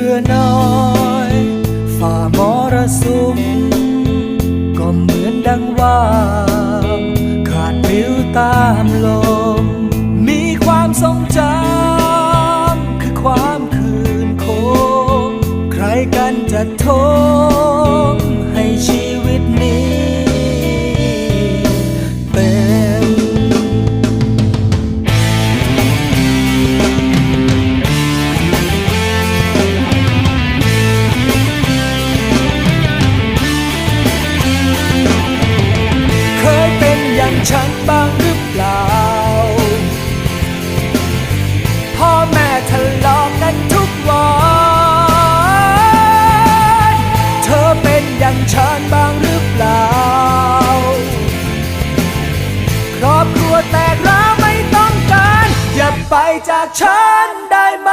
รือน้อยฝ่ามรสุมก็เหมือนดังว่า ขาดวิวตามลม มีความทรงจำคือความคืนโคงใครกันจะโทษ ฉันบ้างหรือเปล่า พ่อแม่ทะเลาะกันทุกวัน เธอเป็นอย่างฉันบ้างหรือเปล่า ครอบครัวแตกร้าวไม่ต้องการ อย่าไปจากฉันได้ไหม